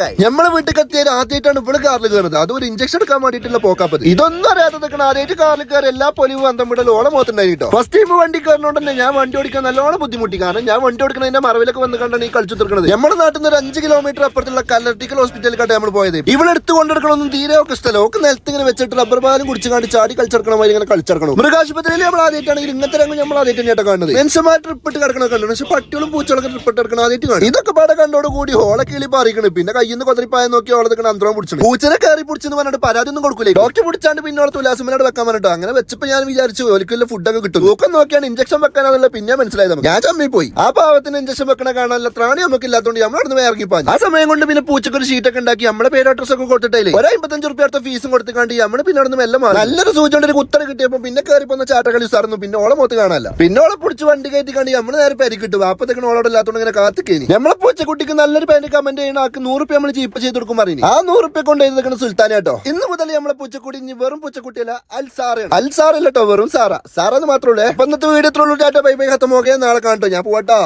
ഗൈ നമ്മളെ വീട്ടിൽ കത്തിയത് ആദ്യമായിട്ടാണ് ഇവിടെ കാറിൽ കയറുന്നത്. അത് ഒരു ഇഞ്ചക്ഷൻ എടുക്കാൻ വേണ്ടിയിട്ടുള്ള പോക്കാപ്പത് ഇതൊന്നും അറിയാതെ നിൽക്കണം ആദ്യമായിട്ട് കാറിൽ കയറി എല്ലാ പൊലിവും അന്തം വിടൽ ഓളം മോത്തുണ്ടായി കേട്ടോ. ഫസ്റ്റ് ടൈം വണ്ടി കയറുന്നോണ്ട് തന്നെ ഞാൻ വണ്ടി ഓടിക്കാൻ നല്ലോണം ബുദ്ധിമുട്ടി. കാരണം ഞാൻ വണ്ടി ഓടിക്കുന്നതിന്റെ മറവിലൊക്കെ വന്ന് കണ്ടാണ് ഈ കളിച്ചു തീർക്കുന്നത് നമ്മുടെ നാട്ടിൽ നിന്ന് ഒരു അഞ്ച് കിലോമീറ്റർ അപ്പുറത്തുള്ള കല്ലർട്ടിക്കൽ ഹോസ്പിറ്റലിലേക്കാണ് നമ്മൾ പോയത്. ഇവിടെ എടുത്ത് കൊണ്ടെടുക്കണമെന്നും തീരെ ഒക്കെ ഇഷ്ടമല്ല ഒക്കെ നിലത്ത് ഇങ്ങനെ വെച്ചിട്ട് റബ്ബർ പാലും കുടിച്ച് കാണ്ടി ചാടി കളിച്ചെടുക്കണം ഇങ്ങനെ കളിച്ചെടുക്കണം. മൃഗാശുപത്രിയിൽ നമ്മൾ ആദ്യമായിട്ടാണെങ്കിൽ ഇങ്ങനത്തെ രംഗം നമ്മൾ ആദ്യമായിട്ട് തന്നെയായിട്ട് കാണുന്നത്. മനുഷ്യന്മാർ ട്രിപ്പ് ഇട്ട് കിടക്കണ കണ്ടു. പക്ഷെ പട്ടികളും പൂച്ചകളൊക്കെ ട്രിപ്പ് ഇട്ട് കിടക്കണം ആദ്യമായിട്ട് കാണും. ഇതൊക്കെ പാടെ കണ്ടോട് കൂടി ഹോളെ കിളി പറിക്കണ് പിന്നെ കയ്യിൽ കൊതിരിപ്പായ നോക്കി നിൽക്കണ അന്തരം പിടിച്ചു പൂച്ചനെ കയറി പിടിച്ചെന്ന് പറഞ്ഞിട്ട് പരാതി ഒന്നും കൊടുക്കില്ല ഡോക്ടർ പിടിച്ചാണ്ട് പിന്നെ അവിടെ തുലാസുമനോട് വെക്കാൻ പറഞ്ഞിട്ട്? അങ്ങനെ വെച്ചപ്പോ ഞാൻ വിചാരിച്ചു ഒരിക്കലും ഫുഡൊക്കെ കിട്ടും. തൂക്കം നോക്കിയാണ് ഇഞ്ചക്ഷൻ വെക്കാനാണല്ലോ പിന്നെ മനസ്സിലായത്. ഞാൻ ചമ്മി പോയി. ആ പാവത്തിന് ഇഞ്ചക്ഷൻ വെക്കണ കാണാനുള്ള ത്രാണി നമുക്ക് ഇല്ലാത്തതുകൊണ്ട് നമ്മൾ അവിടെ ഇറങ്ങി ആ സമയം കൊണ്ട് പിന്നെ പൂച്ചക്ക് ഒരു ഷീറ്റൊക്കെ ഉണ്ടാക്കി നമ്മുടെ പേര് അഡ്രസ് ഒക്കെ കൊടുത്തിട്ടേ ഒരു അമ്പത്തഞ്ച് റുപ്യ അടുത്ത ഫീസും കൊടുത്തിക്കാണ്ട് നമ്മൾ പിന്നെ അവിടെ മെല്ലെ മാറി. നല്ലൊരു സൂചന ഒരു കുത്തറ കിട്ടിയപ്പോ പിന്നെ കയറി പോന്ന ചാട്ടകളി സാറിന് പിന്നെ ഓളെ മൊത്തം കാണാനല്ല. പിന്നെ ഓളെ പിടിച്ച് വണ്ടി കയറ്റി കണ്ടി നമ്മൾ നേരെ പരിക്കിട്ടു അപ്പത്തേക്കും ഓളോട് ഇല്ലാത്തോണ്ട് ഇങ്ങനെ കാത്തിക്കേനി. നമ്മളെ പൂച്ചക്കുട്ടിക്ക് നല്ലൊരു പേര് കമന്റ് ചെയ്യണ ആക്ക് നൂറ് റുപ്യ നമ്മൾ ചീപ്പ് ചെയ്ത് കൊടുക്കും പറഞ്ഞു ആ നൂറ് റുപ്യ കൊണ്ട് എഴുതുന്ന സുൽത്താൻ കേട്ടോ. ഇന്ന് മുതൽ നമ്മളെ പൂച്ചക്കുട്ടി ഇനി വെറും പൂച്ചക്കുട്ടിയല്ല അൽ സാറാണ് അൽ സാറല്ല കേട്ടോ വെറും സാറ. സാറെന്ന് മാത്രമേ അപ്പൊ ഇന്നത്തെ വീഡിയോ ടാറ്റ ബൈ ബൈ ഹത്തമോക്കെ നാളെ കാണട്ടോ ഞാൻ പോവാട്ടോ.